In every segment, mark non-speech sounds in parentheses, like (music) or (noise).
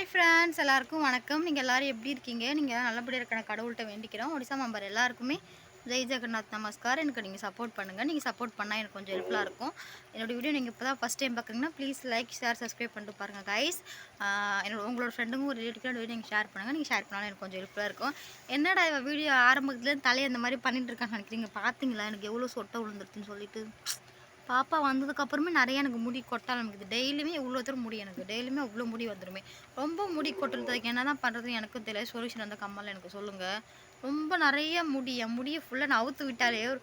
Hi friends எல்லாருக்கும் வணக்கம். நீங்கள் எல்லோரும் எப்படி இருக்கீங்க? நீங்கள் நல்லபடியாக இருக்கிற கடவுள்கிட்ட வேண்டிக்கிறோம். ஒடிசா மெம்பர் எல்லாருக்குமே ஜெய் ஜெகநாத் நமஸ்கார். எனக்கு நீங்கள் சப்போர்ட் பண்ணுங்கள் நீங்கள் சப்போர்ட் பண்ணால் எனக்கு கொஞ்சம் ஹெல்ப்ஃபுல்லாக இருக்கும். என்னோடய வீடியோ நீங்கள் இப்போ தான் ஃபஸ்ட் டைம் பார்க்குறீங்கன்னா ப்ளீஸ் லைக் ஷேர் சப்ஸ்கிரைப் பண்ணிட்டு பாருங்கள் கைஸ் என்னோட உங்களோட ஃப்ரெண்டுங்க ஒரு ரிலேட்டிவ்க்கான வீடியோ நீங்கள் ஷேர் பண்ணுங்கள் நீங்கள் ஷேர் பண்ணாலும் எனக்கு கொஞ்சம் ஹெல்ப்ஃபுல்லாக இருக்கும். என்னடா இவன் வீடியோ ஆரம்பத்துலேருந்து தலையை அந்த மாதிரி பண்ணிட்டு இருக்கான்னு நினைக்கிறீங்க? பார்த்தீங்களா எனக்கு எவ்வளோ சொட்டை விழுந்துருச்சுன்னு சொல்லிட்டு. பாப்பா வந்ததுக்கப்புறமே நிறைய எனக்கு முடி கொட்ட ஆரம்பிக்குது. டெய்லியுமே இவ்வளோ தூரம் முடி எனக்கு டெய்லியுமே அவ்வளோ முடி வந்துருமே. ரொம்ப முடி கொட்டுறதுக்கு என்ன தான் பண்ணுறதுன்னு எனக்கும் தெரியல. சொல்யூஷன் அந்த கம்மல் எனக்கு சொல்லுங்கள் ரொம்ப நிறைய முடி என் முடியை ஃபுல்லாக நான் அவுத்து விட்டாலே ஒரு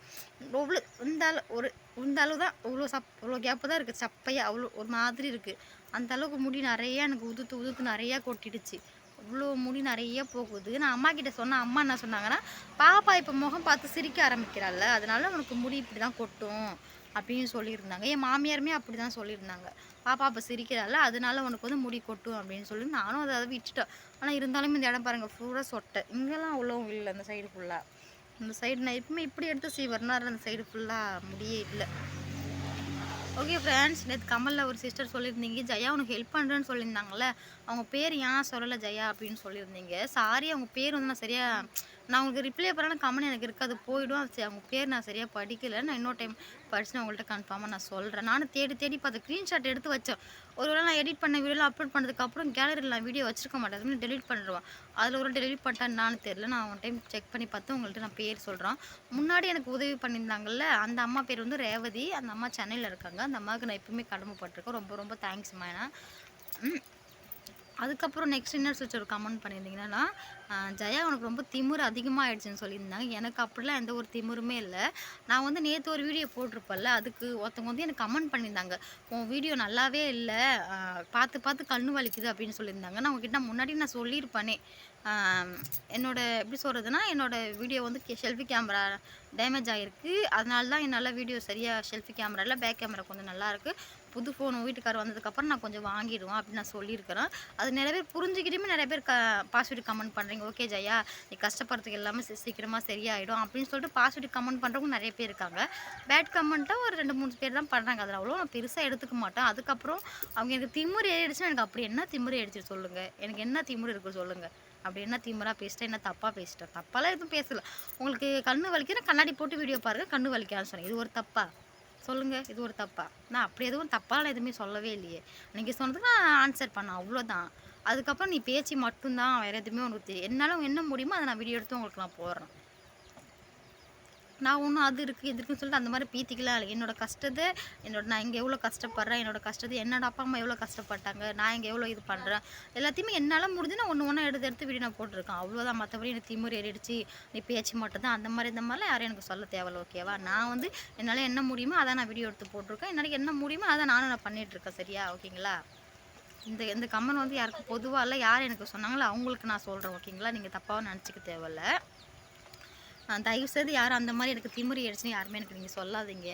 எவ்வளோ இந்த அளவு ஒரு இந்த அளவு தான் அவ்வளோ சப் இவ்வளோ கேப்பு தான் இருக்குது சப்பையாக அவ்வளோ ஒரு மாதிரி இருக்குது அந்த அளவுக்கு முடி நிறையா எனக்கு உதுத்து உதுத்து நிறையா கொட்டிடுச்சு. இவ்வளோ முடி நிறைய போகுது. நான் அம்மா கிட்ட சொன்னேன் அம்மா என்ன சொன்னாங்கன்னா பாப்பா இப்போ முகம் பார்த்து சிரிக்க ஆரம்பிக்கிறாள் அதனால உனக்கு முடி இப்படி தான் கொட்டும். அப்படின்னு சொல்லியிருந்தாங்க. என் மாமியாருமே அப்படி தான் சொல்லியிருந்தாங்க. பாப்பா அப்போ சிரிக்கிறாள் அதனால உனக்கு வந்து முடி கொட்டும் அப்படின்னு சொல்லி நானும் அதை அதை விட்டுட்டேன். ஆனால் இருந்தாலும் இந்த இடம் பாருங்கள் ஃபுல்லாக சொட்டை. இங்கெல்லாம் அவ்வளோவும் இல்லை அந்த சைடு ஃபுல்லாக இந்த சைடு நான் எப்பவுமே இப்படி எடுத்து சீவர்னா அந்த சைடு ஃபுல்லாக முடியே இல்லை. ஓகே ஃப்ரெண்ட்ஸ் நேற்று கமலில் ஒரு சிஸ்டர் சொல்லியிருந்தீங்க. ஜெயா உனக்கு ஹெல்ப் பண்ணுறேன்னு சொல்லியிருந்தாங்கல்ல அவங்க பேர் ஏன் சொல்லலை ஜெயா? அப்படின்னு சொல்லியிருந்தீங்க. சாரி அவங்க பேர் வந்து நான் சரியாக நான் உங்களுக்கு ரிப்ளை பண்ணாலும் கமெண்ட் எனக்கு இருக்காது. போயிடும். அது சரி, அவங்க பேர் நான் சரியாக படிக்கலை. நான் இன்னொரு டைம் படிச்சு நான் உங்கள்கிட்ட கன்ஃபார்மாக நான் சொல்கிறேன் நானும் தேடி தேடி பார்த்து ஸ்க்ரீன்ஷாட் எடுத்து வச்சேன். ஒரு வேளை நான் எடிட் பண்ண வீடியோலாம் அப்லோட் பண்ணதுக்கப்புறம் கேலரியில் நான் வீடியோ வச்சிருக்க மாட்டேன். அதுமாதிரி டெலிட் பண்ணிடுவேன். அதில் ஒரு டெலிட் பண்ணிட்டேன் நான் தெரியல. நான் ஒன் டைம் செக் பண்ணி பார்த்து உங்கள்கிட்ட நான் பேர் சொல்கிறேன் முன்னாடி எனக்கு உதவி பண்ணியிருந்தாங்கல்ல அந்த அம்மா பேர் வந்து ரேவதி. அந்த அம்மா சென்னையில் இருக்காங்க. அந்த அம்மாவுக்கு நான் எப்பவுமே கடமைப்பட்டிருக்கேன். ரொம்ப ரொம்ப தேங்க்ஸ்மா மேனா அதுக்கப்புறம் நெக்ஸ்ட் இன்னொரு சிஸ்டர் ஒரு கமெண்ட் பண்ணியிருந்தீங்கன்னா ஆஹ், ஜெயா உனக்கு ரொம்ப திமிர அதிகமாக ஆயிடுச்சுன்னு சொல்லியிருந்தாங்க. எனக்கு அப்படிலாம் எந்த ஒரு திமிருமே இல்லை. நான் வந்து நேற்று ஒரு வீடியோ போட்டிருப்பேன்ல அதுக்கு ஒருத்தவங்க வந்து எனக்கு கமெண்ட் பண்ணியிருந்தாங்க. உன் வீடியோ நல்லாவே இல்லை பார்த்து பார்த்து கண்ணு வலிக்குது அப்படின்னு சொல்லியிருந்தாங்க. நான் உங்ககிட்ட முன்னாடி நான் சொல்லியிருப்பேனே. என்னோட எப்படி சொல்கிறதுனா என்னோடய வீடியோ வந்து ஷெல்ஃபி கேமரா டேமேஜ் ஆகிருக்கு அதனால தான் என்னால் வீடியோ சரியாக ஷெல்ஃபி கேமராவில் பேக் கேமரா கொஞ்சம் நல்லாயிருக்கு புது ஃபோன் வீட்டுக்காரர் வந்ததுக்கப்புறம் நான் கொஞ்சம் வாங்கிடுவேன் அப்படின்னு நான் சொல்லியிருக்கிறேன். அது நிறைய பேர் புரிஞ்சுக்கிட்டுமே நிறைய பேர் க பாசிட்டிவ் கமெண்ட் பண்ணுறீங்க ஓகே ஜெயா நீ கஷ்டப்படுறதுக்கு எல்லாமே சீக்கிரமாக சரியாயிடும். அப்படின்னு சொல்லிட்டு பாசிட்டிவ் கமெண்ட் பண்ணுறவங்க நிறைய பேர் இருக்காங்க. பேட் கமெண்ட்டாக ஒரு ரெண்டு மூணு பேர் தான் பண்ணுறாங்க அதில் அவ்வளோ நான் பெருசாக எடுத்துக்க மாட்டேன். அதுக்கப்புறம் அவங்க எனக்கு திமுறை ஏறிடுச்சுன்னா எனக்கு அப்படி என்ன திமுறை ஏறிச்சு சொல்லுங்கள் எனக்கு என்ன திமுறை இருக்குது சொல்லுங்கள் அப்படி என்ன திமிரா பேசிட்டேன் என்ன தப்பாக பேசிட்டேன் தப்பாலாம் எதுவும் பேசலை. உங்களுக்கு கண்ணு வலிக்குதுன்னா கண்ணாடி போட்டு வீடியோ பாருங்கள் கண்ணு வலிக்கான்னு சொன்னேன். இது ஒரு தப்பா? சொல்லுங்கள் இது ஒரு தப்பா? நான் அப்படி எதுவும் தப்பால் எதுவுமே சொல்லவே இல்லையே. நீங்கள் சொன்னதுக்கு நான் ஆன்சர் பண்ணேன் அவ்வளோதான் அதுக்கப்புறம் நீ பேச்சு மட்டும்தான் வேறு எதுவுமே உனக்கு தெரியும் என்னால் என்ன முடியுமோ அதை நான் வீடியோ எடுத்து உங்களுக்கு நான் போடுறேன். நான் ஒன்றும் அது இருக்குது இது இருக்குன்னு சொல்லிட்டு அந்த மாதிரி பீத்திக்கலாம் இல்லை. என்னோட கஷ்டத்தை என்னோட நான் இங்கே எவ்வளோ கஷ்டப்படுறேன் என்னோடய கஷ்டத்தை என்னோட அப்பா அம்மா எவ்வளோ கஷ்டப்பட்டாங்க நான் இங்கே எவ்வளோ இது பண்ணுறேன் எல்லாத்தையுமே என்னால் முடிஞ்சு நான் ஒன்று ஒன்றா எடுத்து எடுத்து வீடியோ நான் போட்டிருக்கேன். அவ்வளோதான் மற்றபடி எனக்கு திமுறை ஏறிடுச்சு நீ பேச்சு மட்டும்தான். அந்த மாதிரி இந்த மாதிரிலாம் யாரும் எனக்கு சொல்ல தேவையில்ல ஓகேவா நான் வந்து என்னால் என்ன முடியுமோ அதான் நான் வீடியோ எடுத்து போட்டிருக்கேன். என்னால் என்ன முடியுமோ அதை நானும் நான் பண்ணிகிட்ருக்கேன் சரியா? ஓகேங்களா இந்த இந்த கம்மன் வந்து யாருக்கு பொதுவாக இல்லை யார் எனக்கு சொன்னாங்களோ அவங்களுக்கு நான் சொல்கிறேன் ஓகேங்களா நீங்கள் தப்பாக நினச்சிக்க தேவையில்ல. தயவுசெய்து தயவு செய்து யாரும் அந்த மாதிரி எனக்கு திமிரி அடிச்சுன்னு யாருமே எனக்கு நீங்கள் சொல்லாதீங்க.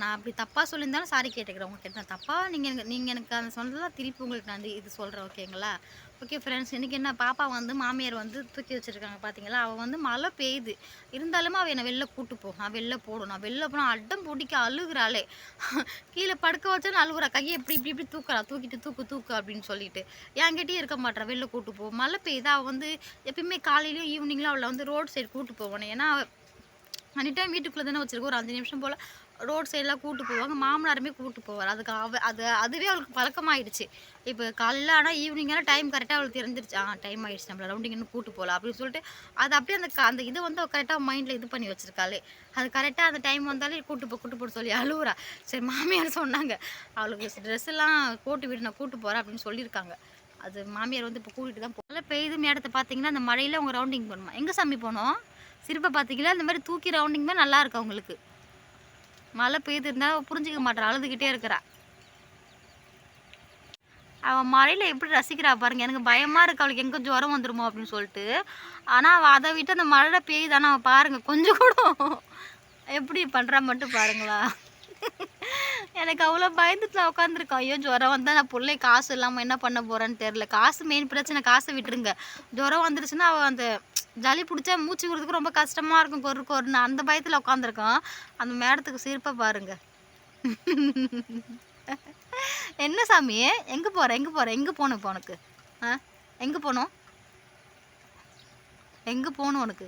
நான் அப்படி தப்பாக சொல்லியிருந்தாலும் சாரி கேட்டுக்கிறேன். உங்ககிட்ட நான் தப்பாக நீங்கள் எனக்கு நீங்கள் எனக்கு அந்த சொன்னதெல்லாம் திருப்பி உங்களுக்கு நான் வந்து இது சொல்கிறேன் ஓகேங்களா ஓகே ஃப்ரெண்ட்ஸ் இன்றைக்கி என்ன? பாப்பா வந்து மாமியார் வந்து தூக்கி வச்சுருக்காங்க பார்த்தீங்களா அவள் வந்து மழை பெய்யுது. இருந்தாலுமே அவள் என்னை வெளில கூட்டு போ. நான் வெளில போடும் நான் வெளில போனால் அட்டம் பிடிக்க அழுகுறாளே. (laughs) கீழே படுக்க வச்சாலும் அழுகுறா. கையை இப்படி இப்படி இப்படி தூக்குறா. தூக்கிட்டு தூக்கு தூக்கு அப்படின்னு சொல்லிட்டு. என்கிட்டயே இருக்க மாட்டா வெளில கூட்டு போ. மழை பெய்யுது? அவள் வந்து எப்பயுமே காலையிலையும் ஈவினிங்லாம் அவளை வந்து ரோட் சைடு கூட்டு போவானே ஏன்னா அனி டைம் வீட்டுக்குள்ளே தானே வச்சுருக்கோம் ஒரு அஞ்சு நிமிஷம் போல் ரோட் சைடெலாம் கூட்டு போவாங்க. மாமனாருமே கூட்டு போவார். அதுக்கு அவ அது அதுவே அவளுக்கு பழக்கமாயிடுச்சு. இப்போ காலையில் ஆனால் ஈவினிங்கெல்லாம் டைம் கரெக்டாக அவளுக்கு தெரிஞ்சிருச்சு. ஆ டைம் ஆயிடுச்சு. நம்மள ரவுண்டிங் இன்னும் கூட்டு போகலாம் அப்படின்னு சொல்லிட்டு அது அப்படியே அந்த அந்த இதை வந்து அவள் கரெக்டாக மைண்டில் இது பண்ணி வச்சிருக்காளே. அது கரெக்டாக அந்த டைம் வந்தாலே கூட்டு போ கூட்டு போட சொல்லி அழுவுறா. சரி மாமியார் சொன்னாங்க. அவளுக்கு ட்ரெஸ் எல்லாம் போட்டு விடு நான் கூட்டு போகிறேன் அப்படின்னு சொல்லியிருக்காங்க. அது மாமியார் வந்து இப்போ கூட்டிகிட்டு தான் போகல பெய்து மேடத்தை பார்த்தீங்கன்னா அந்த மழையில் அவங்க ரவுண்டிங் பண்ணுமா எங்கே சாமி போனோம்? சிரிப்பை பார்த்தீங்களா இந்த மாதிரி தூக்கி ரவுண்டிங் தான் நல்லா இருக்கு அவங்களுக்கு மழை பெய்து இருந்தால் புரிஞ்சிக்க மாட்டா அழுதுகிட்டே இருக்கிறா. அவன் மழையில் எப்படி ரசிக்கிறா பாருங்க எனக்கு பயமாக இருக்கு அவளுக்கு எங்கே ஜுரம் வந்துருமோ அப்படின்னு சொல்லிட்டு. ஆனால் அவள் அதை விட்டு அந்த மழை பெய்யுது அவன் அவள் பாருங்க கொஞ்சம் கூட எப்படி பண்ணுறா மட்டும் பாருங்களா. எனக்கு அவ்வளோ பயந்துட்டுலாம் உட்காந்துருக்கோம் ஐயோ ஜுரம் வந்தால் நான் பிள்ளை காசு இல்லாமல் என்ன பண்ண போகிறேன்னு தெரில காசு மெயின் பிரச்சனை காசை விட்டுருங்க ஜுரம் வந்துருச்சுன்னா அவள் அந்த ஜலி பிடிச்சா மூச்சு விடுறதுக்கு ரொம்ப கஷ்டமாக இருக்கும் கொரு கொருன்னு அந்த பயத்தில் உட்காந்துருக்கோம் அந்த மேடத்துக்கு சிரிப்பை பாருங்க என்ன சாமி எங்கே போகிறேன் எங்கே போகிறேன் எங்கே போகணும் இப்போ உனக்கு ஆ எங்கே போகணும் எங்கே போகணும் உனக்கு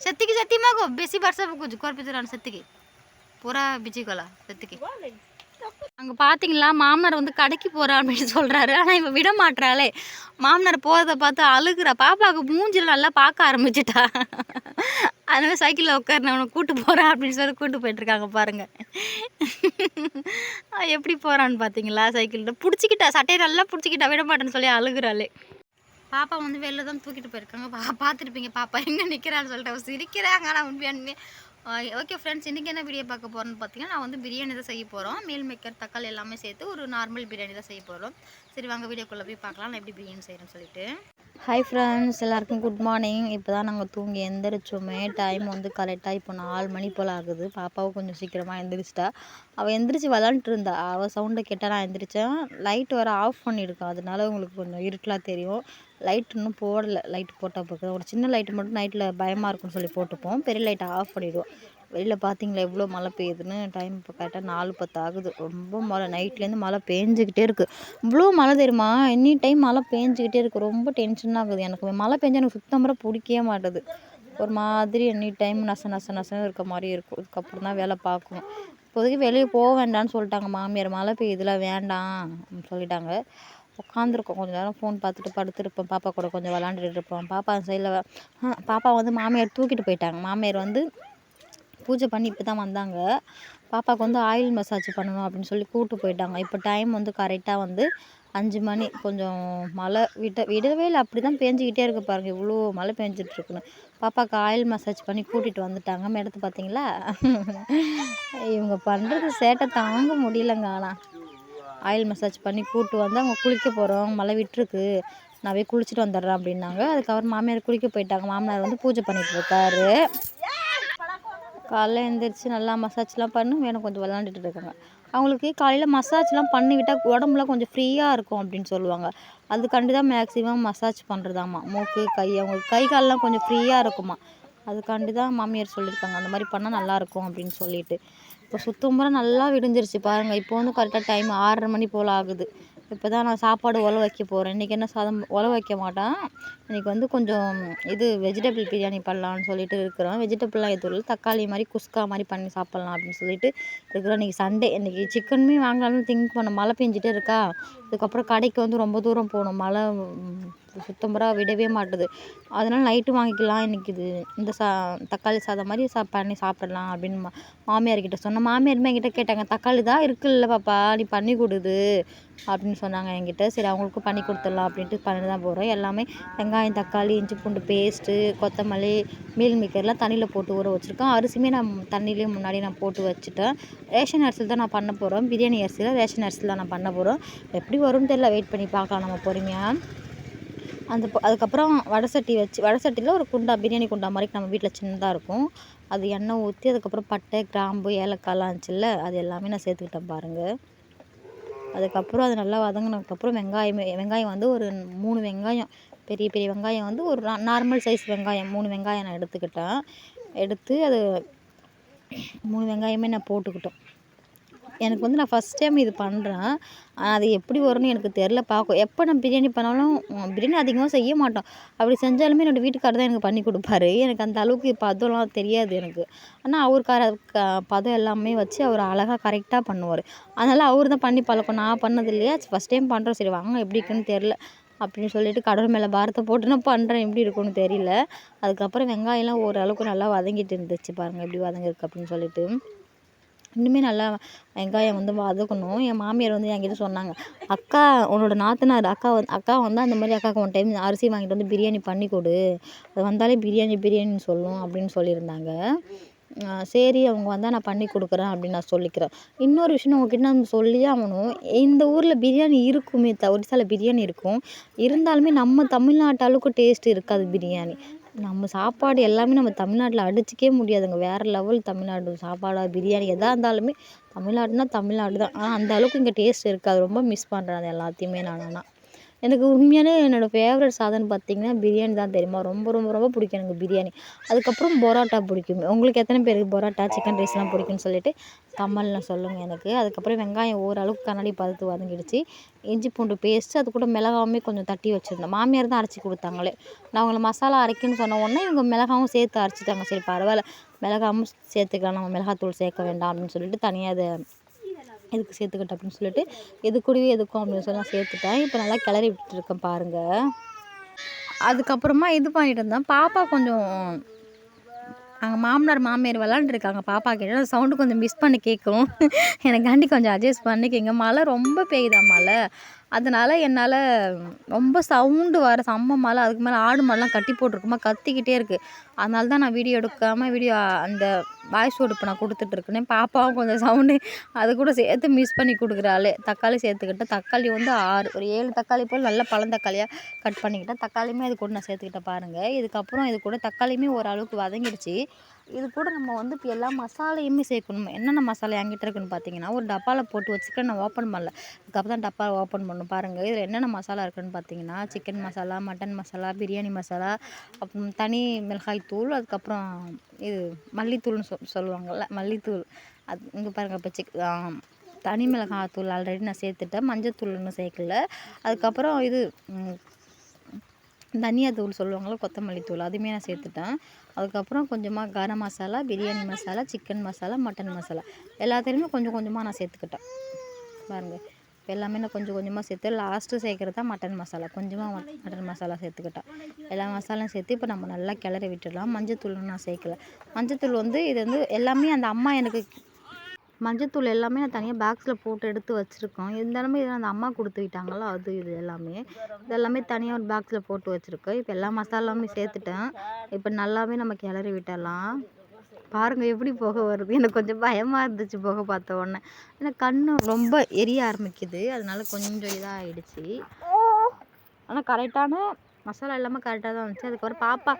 செத்திக்கு சத்தியமாக பிஸி பர்சாக கொஞ்சம் குறைப்பிச்சுறான் செத்திக்கு பூரா பிஜி கொலா செத்துக்கு. அங்கே பார்த்தீங்களா மாமனார் வந்து கடைக்கு போகிறான் அப்படின்னு சொல்கிறாரு ஆனால் இவன் விட மாட்றாளே. மாமனார் போகிறத பார்த்து அழுகுறா. பாப்பாவுக்கு மூஞ்சில நல்லா பார்க்க ஆரம்பிச்சிட்டா. அதனால சைக்கிளில் உட்காரு அவனை கூட்டு போகிறான் அப்படின்னு சொல்லி கூட்டு போயிட்டுருக்காங்க பாருங்கள் எப்படி போகிறான்னு பார்த்தீங்களா சைக்கிளில். பிடிச்சிக்கிட்டா சட்டையை நல்லா பிடிச்சிக்கிட்டா விட மாட்டேன்னு சொல்லி அழுகுறாளே. பாப்பா வந்து வெளில தான் தூக்கிட்டு போயிருக்காங்க. பா பார்த்துருப்பீங்க பாப்பா. எங்கே நிற்கிறான்னு சொல்லிட்டு சிரிக்கிறாங்க. ஆனால் உண்மையானுமே ஓகே ஃப்ரெண்ட்ஸ் இன்றைக்கி என்ன வீடியோ பார்க்க போகிறோன்னு பார்த்தீங்கன்னா நான் வந்து பிரியாணி தான் செய்ய போகிறோம் மீல் மேக்கர் தக்காளி எல்லாமே சேர்த்து ஒரு நார்மல் பிரியாணி தான் செய்ய போகிறோம் சரி வாங்க வீடியோக்குள்ளே போய் பார்க்கலாம். நான் எப்படி பிரியாணி செய்கிறேன்னு சொல்லிட்டு. ஹாய் ஃப்ரெண்ட்ஸ் எல்லாருக்கும் குட் மார்னிங் இப்போ தான் நாங்கள் தூங்கி எந்திரிச்சோமே. டைம் வந்து கரெக்டாக இப்போ நாலு மணி போல் ஆகுது. பாப்பாவும் கொஞ்சம் சீக்கிரமாக எந்திரிச்சிட்டா. அவள் எந்திரிச்சு விளாண்டுட்டு இருந்தா. அவள் சவுண்டை கேட்டால் நான் எந்திரிச்சேன். லைட் வேறு ஆஃப் பண்ணியிருக்கோம் அதனால உங்களுக்கு கொஞ்சம் இருட்டலாக தெரியும். லைட் இன்னும் போடலை. லைட் போட்டால் பார்க்க ஒரு சின்ன லைட் மட்டும் நைட்டில் பயமாக இருக்கும்னு சொல்லி போட்டுப்போம். பெரிய லைட்டை ஆஃப் பண்ணிவிடுவோம் வெளியில் பார்த்தீங்களா எவ்வளோ மழை பெய்யுதுன்னு? டைம் இப்போ கரெக்டாக நாலு பத்து ஆகுது. ரொம்ப மழை. நைட்லேருந்து மழை பெஞ்சிக்கிட்டே இருக்குது இவ்வளோ மழை தெரியுமா? எனி டைம் மழை பெஞ்சிக்கிட்டே இருக்குது ரொம்ப டென்ஷன் ஆகுது எனக்கு. மழை பெஞ்சா எனக்கு சுத்தமாக பிடிக்கவே மாட்டுது. ஒரு மாதிரி எனி டைம் நச நச நசன்னு இருக்க மாதிரி இருக்கும். இதுக்கப்புறம் தான் வேலை பார்க்கணும். இப்போதைக்கு வெளியே போக வேண்டாம்னு சொல்லிட்டாங்க. மாமியார் மழை பெய்யுதுல வேண்டாம். சொல்லிட்டாங்க. உட்காந்துருக்கோம் கொஞ்சம் நேரம் ஃபோன் பார்த்துட்டு படுத்துருப்போம். பாப்பா கூட கொஞ்சம் விளாண்டுட்டு இருப்போம். பாப்பா அந்த சைடில் பாப்பா வந்து மாமியார் தூக்கிட்டு போயிட்டாங்க. மாமியார் வந்து பூஜை பண்ணி இப்போ தான் வந்தாங்க. பாப்பாவுக்கு வந்து ஆயில் மசாஜ் பண்ணணும் அப்படின்னு சொல்லி கூப்பிட்டு போயிட்டாங்க. இப்போ டைம் வந்து கரெக்டாக வந்து அஞ்சு மணி கொஞ்சம் மழை விட விடவே இல்லை. அப்படி தான் பேஞ்சிக்கிட்டே இருக்கு பாருங்கள் இவ்வளோ மழை பேஞ்சிட்ருக்குன்னு பாப்பாவுக்கு ஆயில் மசாஜ் பண்ணி கூட்டிகிட்டு வந்துட்டாங்க. மேடத்து பார்த்தீங்களா இவங்க பண்ணுறது சேட்டை தாங்க முடியலங்க ஆனால் ஆயில் மசாஜ் பண்ணி கூப்பிட்டு வந்து அவங்க குளிக்க போகிறோம் மழை விட்டுருக்கு. நான் போய் குளிச்சுட்டு வந்துடுறேன் அப்படின்னாங்க. அதுக்கப்புறம் மாமியார் குளிக்க போயிட்டாங்க. மாமனார் வந்து பூஜை பண்ணிகிட்டு இருக்காரு. காலைல எழுந்திரிச்சி நல்லா மசாஜ்லாம் பண்ணி வேணும் கொஞ்சம் விளாண்டுட்டு இருக்காங்க. அவங்களுக்கு காலையில் மசாஜ்லாம் பண்ணிவிட்டால் உடம்புலாம் கொஞ்சம் ஃப்ரீயாக இருக்கும் அப்படின்னு சொல்லுவாங்க. அதுக்காண்டி தான் மேக்ஸிமம் மசாஜ் பண்ணுறதாம்மா மூக்கு கை அவங்களுக்கு கை கால்லாம் கொஞ்சம் ஃப்ரீயாக இருக்குமா அதுக்காண்டி தான் மாமியார் சொல்லியிருக்காங்க. அந்த மாதிரி பண்ணால் நல்லாயிருக்கும் அப்படின்னு சொல்லிட்டு. இப்போ சுத்தம்புறம் நல்லா விடிஞ்சிருச்சு பாருங்கள் இப்போ வந்து கரெக்டாக டைம் ஆறரை மணி போல் ஆகுது. இப்போ தான் நான் சாப்பாடு உல வைக்க போகிறேன் இன்றைக்கி என்ன சாதம் உல வைக்க மாட்டேன். இன்றைக்கி வந்து கொஞ்சம் இது வெஜிடபிள் பிரியாணி பண்ணலான்னு சொல்லிட்டு இருக்கிறோம். வெஜிடபிள்லாம் எதுவும் தக்காளி மாதிரி குஸ்கா மாதிரி பண்ணி சாப்பிட்லாம் அப்படின்னு சொல்லிட்டு இருக்கிறோம். இன்றைக்கி சண்டே இன்றைக்கி சிக்கனுமே வாங்கலாம்னு திங்க் பண்ண மழை பெஞ்சிட்டே இருக்கா. அதுக்கப்புறம் கடைக்கு வந்து ரொம்ப தூரம் போகணும். மழை சுத்தம்பராக விடவே மாட்டுது. அதனால் நைட்டு வாங்கிக்கலாம் இன்றைக்கி இது இந்த சா தக்காளி சாதம் மாதிரி சா பண்ணி சாப்பிடலாம் அப்படின்னு மா மாமியார்கிட்ட சொன்னேன் மாமியாருமே என்கிட்ட கேட்டாங்க தக்காளி தான் இருக்குல்ல பாப்பா நீ பண்ணி கொடுது அப்படின்னு சொன்னாங்க என்கிட்ட. சரி அவங்களுக்கும் பண்ணி கொடுத்துடலாம் அப்படின்ட்டு பண்ணி தான் போகிறோம் எல்லாமே வெங்காயம் தக்காளி இஞ்சி பூண்டு பேஸ்ட்டு கொத்தமல்லி மீல் மேக்கர்லாம் தண்ணியில் போட்டு ஊற வச்சுருக்கோம். அரிசியுமே நான் தண்ணியிலே முன்னாடி நான் போட்டு வச்சுட்டேன். ரேஷன் அரிசியில் தான் நான் பண்ண போகிறோம் பிரியாணி அரிசியில் ரேஷன் அரிசியில் நான் பண்ண போகிறோம் எப்படி வரும்னு தெரியல. வெயிட் பண்ணி பார்க்கலாம். நம்ம பொறுமையாக அந்த அதுக்கப்புறம் வடை சட்டி வச்சு வடை சட்டியில் ஒரு குண்டா பிரியாணி குண்டா மாதிரி நம்ம வீட்டில் சின்னதாக இருக்கும். அது எண்ணெய் ஊற்றி அதுக்கப்புறம் பட்டை கிராம்பு ஏலக்காய்லாம் இருந்துச்சுல்ல அது எல்லாமே நான் சேர்த்துக்கிட்டேன் பாருங்கள் அதுக்கப்புறம் அது நல்லா வதங்கினதுக்கப்புறம் வெங்காயம் வெங்காயம் வந்து ஒரு மூணு வெங்காயம் பெரிய பெரிய வெங்காயம் வந்து ஒரு நார்மல் சைஸ் வெங்காயம் மூணு வெங்காயம் நான் எடுத்துக்கிட்டேன். எடுத்து அது மூணு வெங்காயமே நான் போட்டுக்கிட்டோம். எனக்கு வந்து நான் ஃபஸ்ட் டைம் இது பண்ணுறேன் அது எப்படி வரும்னு எனக்கு தெரில பார்க்கும் எப்போ நான் பிரியாணி பண்ணாலும் பிரியாணி அதிகமாக செய்ய மாட்டோம். அப்படி செஞ்சாலுமே என்னோடய வீட்டுக்காரர் தான் எனக்கு பண்ணி கொடுப்பாரு. எனக்கு அந்த அளவுக்கு பதம்லாம் தெரியாது எனக்கு. ஆனால் அவர் கர க பதம் எல்லாமே வச்சு அவர் அழகாக கரெக்டாக பண்ணுவார். அதனால் அவர் தான் பண்ணி பழக்கம். நான் பண்ணது இல்லையா? ஃபஸ்ட் டைம் பண்ணுறோம் சரி வாங்க எப்படி இருக்குன்னு தெரில அப்படின்னு சொல்லிட்டு கடவுள் மேலே பாரத்தை போட்டு நான் பண்ணுறேன் எப்படி இருக்கும்னு தெரியல. அதுக்கப்புறம் வெங்காயம்லாம் ஓரளவுக்கு நல்லா வதங்கிட்டு இருந்துச்சு பாருங்கள் எப்படி வதங்கிருக்கு அப்படின்னு சொல்லிட்டு. இன்னுமே நல்லா வெங்காயம் வந்து வதக்கணும். என் மாமியார் வந்து என்கிட்ட சொன்னாங்க அக்கா உன்னோட நாத்தனார் அக்கா வந்து அக்கா வந்தால் அந்த மாதிரி அக்காவுக்கு ஒன் டைம் அரிசி வாங்கிட்டு வந்து பிரியாணி பண்ணி கொடு. அது வந்தாலே பிரியாணி பிரியாணின்னு சொல்லும் அப்படின்னு சொல்லியிருந்தாங்க. சரி அவங்க வந்தால் நான் பண்ணி கொடுக்குறேன் அப்படின்னு நான் சொல்லிக்கிறேன். இன்னொரு விஷயம் உங்ககிட்ட நான் சொல்லியே ஆகணும். இந்த ஊரில் பிரியாணி இருக்குமே த ஒரிசாவில் பிரியாணி இருக்கும். இருந்தாலுமே நம்ம தமிழ்நாட்டு அளவுக்கு டேஸ்ட் இருக்காது பிரியாணி. நம்ம சாப்பாடு எல்லாமே நம்ம தமிழ்நாட்டில் அடிச்சிக்கவே முடியாதுங்க. வேறு லெவல் தமிழ்நாடு சாப்பாடாக பிரியாணி எதாக இருந்தாலுமே தமிழ்நாடுனா தமிழ்நாடு தான் ஆனால் அந்த அளவுக்கு இங்கே டேஸ்ட் இருக்காது. ரொம்ப மிஸ் பண்ணுறேன் அது எல்லாத்தையுமே நான். ஆனால் எனக்கு உண்மையான என்னோடய ஃபேவரட் சாதம்னு பார்த்தீங்கன்னா பிரியாணி தான் தெரியுமா? ரொம்ப ரொம்ப ரொம்ப பிடிக்கும் எனக்கு பிரியாணி. அதுக்கப்புறம் பரோட்டா பிடிக்கும். உங்களுக்கு எத்தனை பேருக்கு பரோட்டா சிக்கன் ரைஸ்லாம் பிடிக்கும்னு சொல்லிட்டு கமலில் சொல்லுங்கள் எனக்கு. அதுக்கப்புறம் வெங்காயம் ஓரளவுக்கு கண்ணாடி பார்த்து வதங்கிடுச்சு. இஞ்சி பூண்டு பேஸ்ட்டு அது கூட மிளகாவுமே கொஞ்சம் தட்டி வச்சுருந்தேன். மாமியார் தான் அரைச்சி கொடுத்தாங்களே. நான் அவங்கள மசாலா அரைக்கணும்னு சொன்ன உடனே இவங்க மிளகாவும் சேர்த்து அரைச்சிட்டாங்க. சரி பரவாயில்ல. மிளகாவும் சேர்த்துக்கலாம். நம்ம மிளகாத்தூள் சேர்க்க வேண்டாம் அப்படின்னு சொல்லிட்டு தனியாக அதை எதுக்கு சேர்த்துக்கிட்டேன் அப்படின்னு சொல்லிட்டு எது கூடவே எதுக்கும் அப்படின்னு சொல்லி நான் சேர்த்துட்டேன். இப்போ நல்லா கிளறி விட்டுருக்கேன் பாருங்கள் அதுக்கப்புறமா இது பண்ணிட்டு இருந்தேன். பாப்பா கொஞ்சம் அங்கே மாமனார் மாமியார் விளாண்டுருக்காங்க பாப்பா கிட்ட சவுண்டு கொஞ்சம் மிஸ் பண்ணி கேட்கும். (laughs) எனக்காண்டி கொஞ்சம் அட்ஜஸ்ட் பண்ணிக்கோங்க. மழை ரொம்ப பெய்யுதா மழை? அதனால் என்னால் ரொம்ப சவுண்டு வர செம்ம மழை அதுக்கு மேலே ஆடு மாடுலாம் கட்டி போட்டிருக்குமா கத்திக்கிட்டே இருக்குது அதனால தான் நான் வீடியோ எடுக்காமல் வீடியோ அந்த வாய்ஸ் ஓடு இப்போ நான் கொடுத்துட்ருக்கேன் பாப்பாவும் கொஞ்சம் சவுண்டு அது கூட சேர்த்து மிஸ் பண்ணி கொடுக்குறாளே. தக்காளி சேர்த்துக்கிட்டேன். தக்காளி வந்து ஆறு ஒரு ஏழு தக்காளி போல் நல்ல பழந்தக்காளியாக கட் பண்ணிக்கிட்டேன். தக்காளியுமே அது கூட நான் சேர்த்துக்கிட்டேன் பாருங்கள் இதுக்கப்புறம் இது கூட தக்காளியுமே ஓரளவுக்கு வதங்கிடுச்சு. இது கூட நம்ம வந்து இப்போ எல்லா மசாலையுமே சேர்க்கணும். என்னென்ன மசாலா என்கிட்ட இருக்குன்னு பார்த்தீங்கன்னா ஒரு டப்பாவில் போட்டு வச்சுக்க நான் ஓப்பன் பண்ணல. அதுக்கப்புறம் தான் டப்பா ஓப்பன் பண்ணணும். பாருங்கள் இதில் என்னென்ன மசாலா இருக்குன்னு பார்த்தீங்கன்னா சிக்கன் மசாலா மட்டன் மசாலா பிரியாணி மசாலா அப்புறம் தனி மிளகாய் தூள் அதுக்கப்புறம் இது மல்லித்தூள்னு சொல் சொல்லுவாங்கள்ல மல்லித்தூள். அது இங்கே பாருங்கள் இப்போ சிக் தனி மிளகாய் தூள் ஆல்ரெடி நான் சேர்த்துட்டேன். மஞ்சத்தூள் இன்னும் சேர்க்கல. அதுக்கப்புறம் இது தனியாத்தூள் தூள் கொத்தமல்லி தூள் அதுவுமே நான் சேர்த்துட்டேன். அதுக்கப்புறம் கொஞ்சமாக கரம் மசாலா பிரியாணி மசாலா சிக்கன் மசாலா மட்டன் மசாலா. எல்லாத்துலேயுமே கொஞ்சம் கொஞ்சமாக நான் சேர்த்துக்கிட்டேன். பாருங்கள் இப்போ எல்லாமே நான் கொஞ்சம் கொஞ்சமாக சேர்த்து லாஸ்ட்டு சேர்க்குறது தான் மட்டன் மசாலா. கொஞ்சமாக மட்டன் மசாலா சேர்த்துக்கிட்டேன். எல்லா மசாலாவும் சேர்த்து இப்போ நம்ம நல்லா கிளறி விட்டுடலாம். மஞ்சத்தூள் நான் சேர்க்கல. மஞ்சத்தூள் வந்து இது வந்து எல்லாமே அந்த அம்மா எனக்கு மஞ்சத்தூள் எல்லாமே நான் தனியாக பாக்ஸில் போட்டு எடுத்து வச்சுருக்கோம். இருந்தாலுமே இதெல்லாம் அந்த அம்மா கொடுத்து விட்டாங்களோ? அது இது எல்லாமே. இது எல்லாமே தனியாக ஒரு பாக்ஸில் போட்டு வச்சுருக்கேன் இப்போ எல்லா மசாலாவுமே சேர்த்துட்டேன். இப்போ நல்லாவே நம்ம கிளறி விட்டுடலாம். பாருங்கள் எப்படி புகை வருது? எனக்கு கொஞ்சம் பயமாக இருந்துச்சு புகை பார்த்த உடனே. எனக்கு கண் ரொம்ப எரிய ஆரம்பிக்குது. அதனால கொஞ்சம் இதாக ஆயிடுச்சு ஆனால் கரெக்டான மசாலா எல்லாமே கரெக்டாக தான் இருந்துச்சு அதுக்கப்புறம் பாப்பா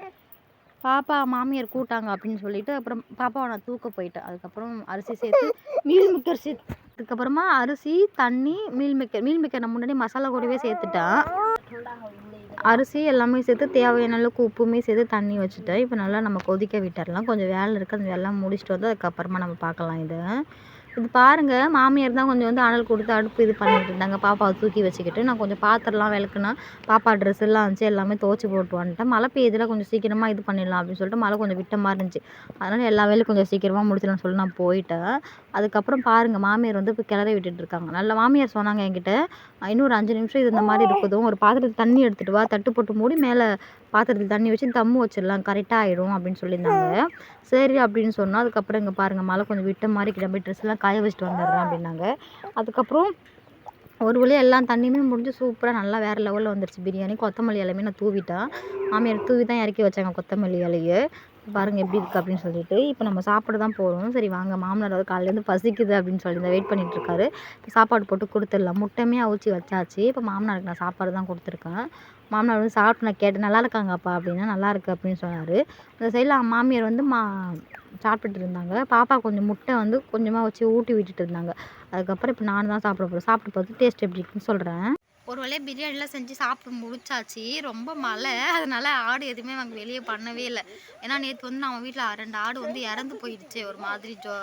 பாப்பா மாமியார் கூட்டாங்க அப்படின்னு சொல்லிட்டு அப்புறம் பாப்பாவை நான் தூக்க போயிட்டேன். அதுக்கப்புறம் அரிசி சேர்த்து மீல் மேக்கர் சேர்த்ததுக்கப்புறமா அரிசி தண்ணி மீல் மேக்கர் மீல் மேக்கர் நான் முன்னாடி மசாலா கூடவே சேர்த்துட்டேன். அரிசி எல்லாமே சேர்த்து தேவையான அளவுக்கு உப்புமே சேர்த்து தண்ணி வச்சுட்டேன். இப்போ நல்லா நம்ம கொதிக்க விட்டுடலாம் கொஞ்சம் வேலை இருக்குது அந்த வேலைலாம் முடிச்சுட்டு வந்து அதுக்கப்புறமா நம்ம பார்க்கலாம் இதை. இது பாருங்கள் மாமியார் தான் கொஞ்சம் வந்து அனல் கொடுத்து அடுப்பு இது பண்ணிட்டு இருந்தாங்க. பாப்பாவை தூக்கி வச்சுக்கிட்டு நான் கொஞ்சம் பாத்திரம்லாம் விளக்குனா பாப்பா ட்ரெஸ் எல்லாம் இருந்துச்சு எல்லாமே துவச்சி போட்டு வந்துட்டேன். மழை பெய்யுதுல கொஞ்சம் சீக்கிரமாக இது பண்ணிடலாம் அப்படின்னு சொல்லிட்டு மழை கொஞ்சம் விட்ட மாதிரி இருந்துச்சு. அதனால் எல்லா வேலையும் கொஞ்சம் சீக்கிரமாக முடிச்சிடலாம்னு சொல்லி நான் போயிட்டேன். அதுக்கப்புறம் பாருங்கள் மாமியார் வந்து இப்போ கிளறி விட்டுட்டு இருக்காங்க. நல்ல மாமியார் சொன்னாங்க என்கிட்ட இன்னும் ஒரு அஞ்சு நிமிஷம் இது இந்த மாதிரி இருக்குதும் ஒரு பாத்திரத்தில் தண்ணி எடுத்துகிட்டு வா. தட்டு போட்டு மூடி மேலே பாத்திரத்தில் தண்ணி வச்சு தம்மு வச்சிடலாம் கரெக்டாக ஆகிடும் அப்படின்னு சொல்லியிருந்தாங்க. சரி அப்படின்னு சொன்னால் அதுக்கப்புறம் இங்கே பாருங்கள் மழை கொஞ்சம் விட்ட மாதிரி கிளம்பி ட்ரெஸ்லாம் காய வச்சுட்டு வந்துடுறேன் அப்படின்னாங்க. அதுக்கப்புறம் ஒரு வழியாக எல்லா தண்ணியுமே முடிஞ்சு சூப்பராக நல்லா வேறு லெவலில் வந்துருச்சு. பிரியாணி கொத்தமல்லி இலையுமே நான் தூவிட்டேன் மாமியார் தூவி தான் இறக்கி வச்சாங்க கொத்தமல்லி இலையை. பாருங்கள் எப்படி இருக்குது அப்படின்னு சொல்லிட்டு இப்போ நம்ம சாப்பிட தான் போகிறோம் சரி வாங்க மாமனார் வந்து காலையிலேருந்து பசிக்குது அப்படின்னு சொல்லி இந்த வெயிட் பண்ணிகிட்ருக்காரு இருக்காரு. இப்போ சாப்பாடு போட்டு கொடுத்துடலாம். முட்டையுமே அவிச்சி வச்சாச்சு. இப்போ மாமனாருக்கு நான் சாப்பாடு தான் கொடுத்துருக்கேன். மாமனார் வந்து சாப்பிட்டு நான் கேட்டேன் நல்லா இருக்காங்கப்பா அப்படின்னா நல்லா இருக்கு அப்படின்னு சொன்னார். அந்த சைடில் மாமியார் வந்து மா சாப்பிட்டுட்டு இருந்தாங்க. பாப்பா கொஞ்சம் முட்டை வந்து கொஞ்சமாக வச்சு ஊட்டி விட்டுட்டு இருந்தாங்க. அதுக்கப்புறம் இப்போ நான் தான் சாப்பிட போகிறேன் சாப்பிட்டு பார்த்து டேஸ்ட் எப்படி இருக்குன்னு சொல்கிறேன் ஒரு வேலையை பிரியாணிலாம் செஞ்சு சாப்பிட்டு முடிச்சாச்சு. ரொம்ப மழை. அதனால ஆடு எதுவுமே நாங்கள் வெளியே பண்ணவே இல்லை. ஏன்னா நேற்று வந்து நம்ம வீட்டில் ரெண்டு ஆடு வந்து இறந்து போயிடுச்சு. ஒரு மாதிரி ஜோ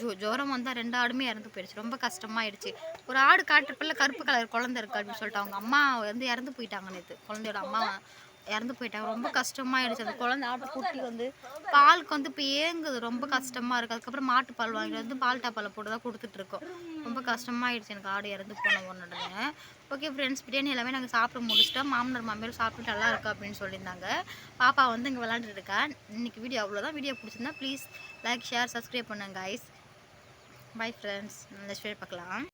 ஜோ ஜுரம் வந்தால் ரெண்டு ஆடுமே இறந்து போயிடுச்சு. ரொம்ப கஷ்டமாயிடுச்சு. ஒரு ஆடு காட்டுறப்பில் கருப்பு கலர் குழந்தை இருக்கு அப்படின்னு சொல்லிட்டு அவங்க அம்மா வந்து இறந்து போயிட்டாங்க நேற்று குழந்தையோட அம்மா இறந்து போயிட்டாங்க. ரொம்ப கஷ்டமாயிடுச்சு. அந்த குழந்தை ஆட்டு குட்டி வந்து பாலுக்கு வந்து இப்போ ஏங்குது. ரொம்ப கஷ்டமாக இருக்குது அதுக்கப்புறம் மாட்டுப்பால் வாங்கிட்டு வந்து பால் டாப்பால் போட்டு தான் கொடுத்துட்ருக்கோம் ரொம்ப கஷ்டமாயிடுச்சு எனக்கு ஆடு இறந்து போன உடனே. ஓகே ஃப்ரெண்ட்ஸ் பிரியாணி எல்லாமே நாங்கள் சாப்பிட முடிச்சிட்டோம். மாமனார் மாமியார் சாப்பிட்டு நல்லா இருக்கா அப்படின்னு சொல்லியிருந்தாங்க. பாப்பா வந்து இங்கே விளாண்டுட்டு இருக்கா. இன்றைக்கி வீடியோ அவ்வளோதான் வீடியோ பிடிச்சிருந்தா ப்ளீஸ் லைக் ஷேர் சப்ஸ்கிரைப் பண்ணுங்க ஐஸ் பாய் ஃப்ரெண்ட்ஸ் நல்ல வீடியோ பார்க்கலாம்.